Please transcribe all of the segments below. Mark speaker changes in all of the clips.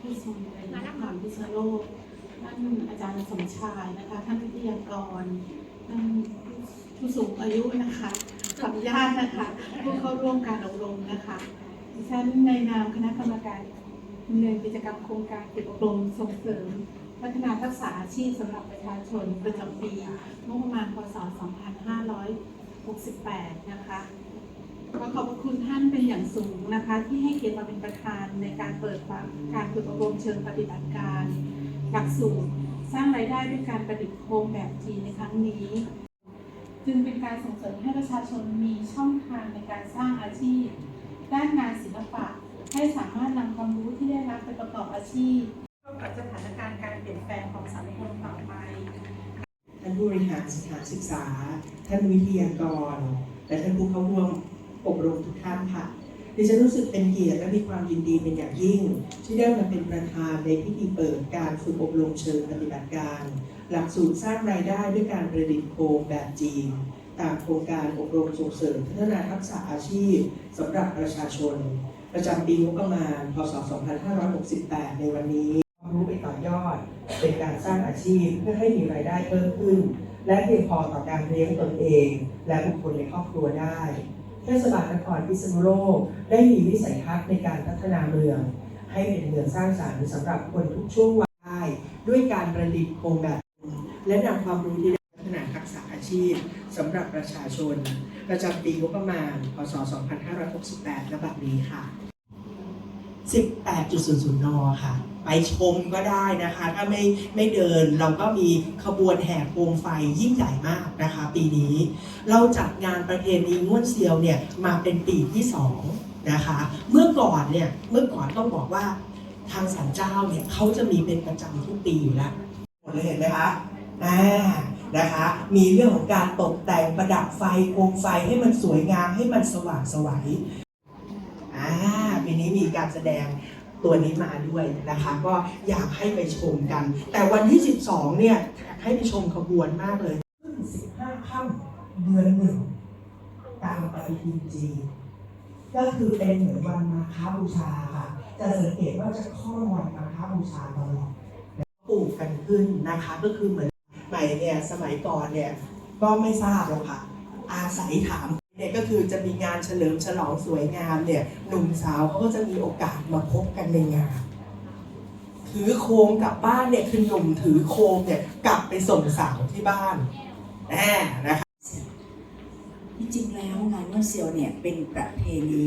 Speaker 1: ผู้ทรงเป็นนักการพิษณุโลกท่านอาจารย์สมชายนะคะ ท่านวิทยากรท่านผู้สูงอายุนะคะกับญาตินะคะ ผู้เข้าร่วมการอบรมนะคะดิฉันในนามคณะกรรมการดำเนินกิจกรรมโครงการฝึกอบรมส่งเสริม พัฒนาทักษะอาชีพสำหรับประชาชนประจำปีงบประมาณพศ 2568 นะคะ เป็นอย่างสูงนะคะ ที่ให้เกียรติมาเป็นประธานในการเปิดการฝึกอบรมเชิงปฏิบัติการ หลักสูตรสร้างรายได้ด้วยการประดิษฐ์โครงแบบจีนในครั้งนี้ จึงเป็นการส่งเสริมให้ประชาชนมีช่องทางในการสร้างอาชีพ ด้านงานศิลปะ ให้สามารถนำความรู้ที่ได้รับไปประกอบอาชีพเข้ากับสถานการณ์การเปลี่ยนแปลงของสังคมต่อไป
Speaker 2: ท่านผู้บริหารสถานศึกษา ท่านวิทยากร และท่านผู้เข้าร่วม อบรมทุกท่านค่ะดิฉันรู้สึกเป็นเกียรติและมีความยินดีเป็นอย่างยิ่ง ที่ได้มาเป็นประธานในพิธีเปิดการฝึกอบรมเชิงปฏิบัติการ หลักสูตรสร้างรายได้ด้วยการประดิษฐ์โครงแบบจีนตามโครงการอบรมส่งเสริมพัฒนาทักษะอาชีพสำหรับประชาชน ประจำปีงบประมาณ พศ 2568 ในวันนี้ความรู้ไปต่อยอด เป็นการสร้างอาชีพเพื่อให้มีรายได้เพิ่มขึ้น และเพียงพอต่อการเลี้ยงตนเอง และบุคคลในครอบครัวได้ เทศบาลนครพิษณุโลกได้มีวิสัยทัศน์ในการพัฒนาเมือง ให้เป็นเมืองสร้างสรรค์สำหรับคนทุกช่วงวัยด้วยการประดิษฐ์โครงแบบและนำความรู้ที่ได้พัฒนาทักษะอาชีพสำหรับประชาชน ประจำปีงบประมาณ พศ 2568ระบัดนี้ค่ะ 18.00 น ค่ะ ไปชมก็ได้นะคะ ถ้าไม่ไม่เดินเราก็มีขบวนแห่โคมไฟยิ่งใหญ่มากนะคะ ปีนี้ เราจัดงานประเพณีง่วนเซียวเนี่ยมาเป็นปีที่สองนะคะ เมื่อก่อนเนี่ยเมื่อก่อนต้องบอกว่าทางสันเจ้าเนี่ยเขาจะมีเป็นประจำทุกปีอยู่แล้วหมดเลยเห็นไหมคะอ่านะคะ มีเรื่องของการตกแต่งประดับไฟโคมไฟให้มันสวยงามให้มันสว่างไสวัย นี้มีการแสดงตัวนี้มาด้วยนะคะ ก็อยากให้ไปชมกัน แต่วันที่ 12 เนี่ยให้ไปชมขบวนมากเลยขึ้น15ค่ำเดือนหนึ่งตามปฏิทินจีนก็คือเป็นเหมือนวันมาฆบูชาค่ะ จะสังเกตว่าจะข้อวันมาฆบูชาตลอดปลูกกันขึ้นนะคะก็คือเหมือนใหม่เนี่ยสมัยก่อนเนี่ยก็ไม่ทราบหรอกค่ะ อาศัยถาม เนี่ยก็คือจะมีงานเฉลิมฉลองสวยงามเนี่ยหนุ่มสาวเขาก็จะมีโอกาสมาพบกันในงาน ถือโคมกลับบ้านเนี่ยคือหนุ่มถือโคมเนี่ยกลับไปส่งสาวที่บ้านแน่นะคะ
Speaker 3: จริงๆแล้วงานม่วนเซียวเนี่ยเป็นประเพณี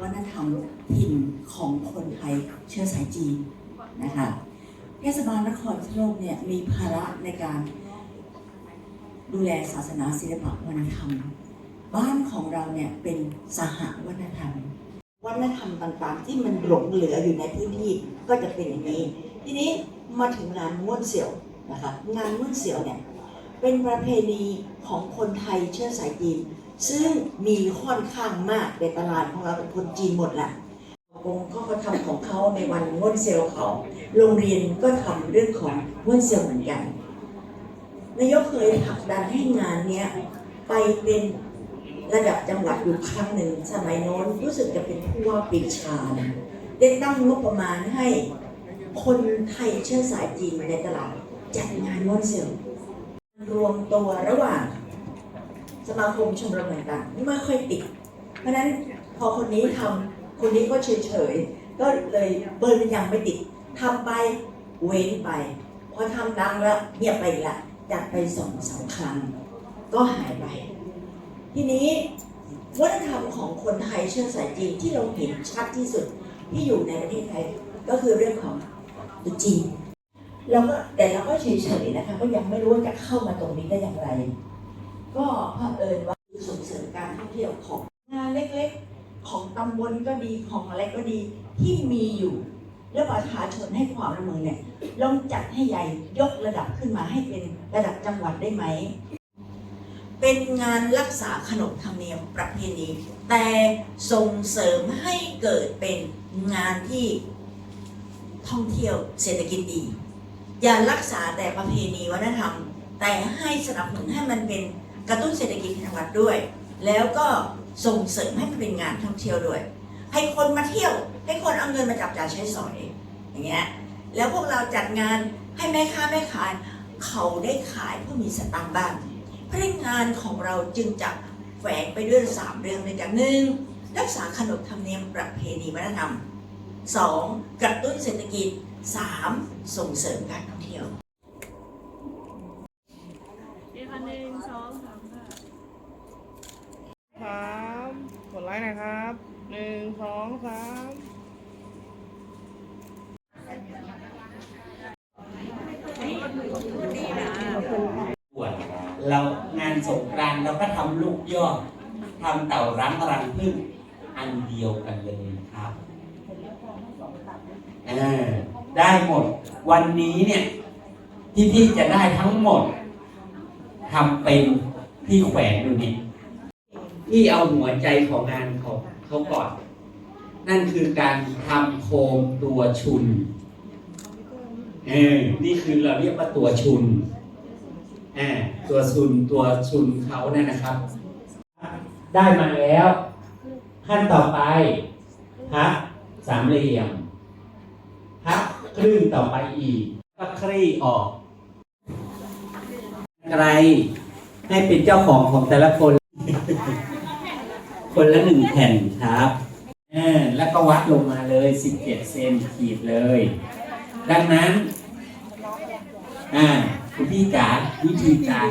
Speaker 3: วัฒนธรรมถิ่นของคนไทยเชื้อสายจีนนะคะเทศบาลนครพิษณุโลกเนี่ยมีภาระในการดูแลศาสนาศิลปะวัฒนธรรม บ้านของเราเนี่ยเป็นสหวัฒนธรรม วัฒนธรรมต่างๆ ที่มันหลงเหลืออยู่ในพื้นที่ก็จะเป็นอย่างนี้ ทีนี้มาถึงงานม่วนเสี่ยวนะคะงานม่วนเสี่ยวเนี่ยเป็นประเพณีของคนไทยเชื้อสายจีน ซึ่งมีค่อนข้างมากในตลาดของเราเป็นคนจีนหมดแหละกงก็เขาทำของเขาในวันม่วนเซลเขาโรงเรียนก็ทำเรื่องของม่วนเซลเหมือนกันนายกเคยผลักดันให้งานเนี้ยไปเป็น ระดับจังหวัดอยู่ครั้งหนึ่ง สมัยโน้นรู้สึกจะเป็นผู้ว่าปีชานได้ตั้งงบประมาณให้คนไทยเชื้อสายจีนในตลาดจัดงานม่วนเซลรวมตัวระหว่างสมาคมชมรมต่างๆไม่ค่อยติด เพราะนั้นพอคนนี้ทำคนนี้ก็เฉยๆ ก็เลยเบิร์นยังไม่ติดทำไปเว้นไป พอทำดังแล้วเงียบไปละจัดไปสองสามครั้งก็หายไป ทีนี้วัฒนธรรมของคนไทยเชื้อสายจีนที่เราเห็นชัดที่สุดที่อยู่ในประเทศไทยก็คือเรื่องของตุจีนเราก็แต่เราก็เฉยๆนะคะก็ยังไม่รู้ว่าจะเข้ามาตรงนี้ได้อย่างไร ก็เผอิญว่าส่งเสริมการท่องเที่ยวของงานเล็กๆ ของตำบลก็ดีของอะไรก็ดีที่มีอยู่ แล้วประชาชนให้ความร่วมมือเนี่ยลองจัดให้ใหญ่ยกระดับขึ้นมาให้เป็นระดับจังหวัดได้ไหม เป็นงานรักษาขนบธรรมเนียมประเพณี แต่ส่งเสริมให้เกิดเป็นงานที่ท่องเที่ยวเศรษฐกิจดี อย่ารักษาแต่ประเพณีวัฒนธรรม แต่ให้สนับสนุนให้มันเป็นกระตุ้นเศรษฐกิจจังหวัดด้วย แล้วก็ส่งเสริมให้มันเป็นงานท่องเที่ยวด้วย ให้คนมาเที่ยว ให้คนเอาเงินมาจับจ่ายใช้สอยอย่างเงี้ยแล้วพวกเราจัดงานให้แม่ค้าแม่ขาย เขาได้ขายเพื่อมีสตังค์บ้าง พราะฉะนั้นงานของเราจึงจะแฝงไปด้วยสามเรื่องด้วยกันหนึ่งรักษาขนบธรรมเนียมประเพณีวัฒนธรรมสองกระตุ้นเศรษฐกิจสามส่งเสริมการท่องเที่ยว
Speaker 4: อีกคันหนึ่งสองสามค่ะ
Speaker 5: ครับกดไลค์หนะครับหนึ่งสองสาม
Speaker 6: บวชเรางานสงกรานต์ เราก็ทำลูกยอดทำเต่ารังรังพึ่งอันเดียวกันเลยครับเออได้หมด วันนี้เนี่ย ที่พี่จะได้ทั้งหมดทำเป็นที่แขวนอยู่นี่พี่เอาหัวใจของงานของเขาก่อน นั่นคือการทำโคมตัวชุนเออนี่คือเราเรียกว่าตัวชุน อ่าตัวซุนตัวชุนเขาเนี่ยนะครับ ได้มาแล้ว ขั้นต่อไปพับสามเหลี่ยมพับครึ่งต่อไปอีกก็คลี่ออกไกลให้เป็นเจ้าของของแต่ละคน คนละหนึ่งแผ่นครับอแล้วก็วัดลงมาเลย 17 เซนขีดเลย ดังนั้น อ่า คุณพี่จ๋าวิธีการ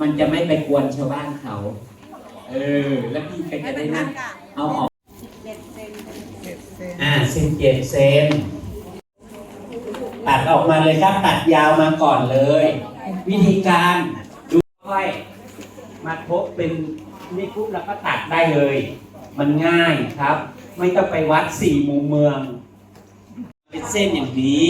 Speaker 6: มันจะไม่ไปกวนชาวบ้านเขา เออ แล้วพี่ก็จะได้นั่งเอาออกอ่าสิบเจ็ดเซนตัดออกมาเลยครับ ตัดยาวมาก่อนเลย วิธีการดูค่อยมาทบเป็นนี่ปุ๊บแล้วก็ตัดได้เลย มันง่ายครับ ไม่ต้องไปวัดสี่มุมเมือง เป็นเส้นอย่างนี้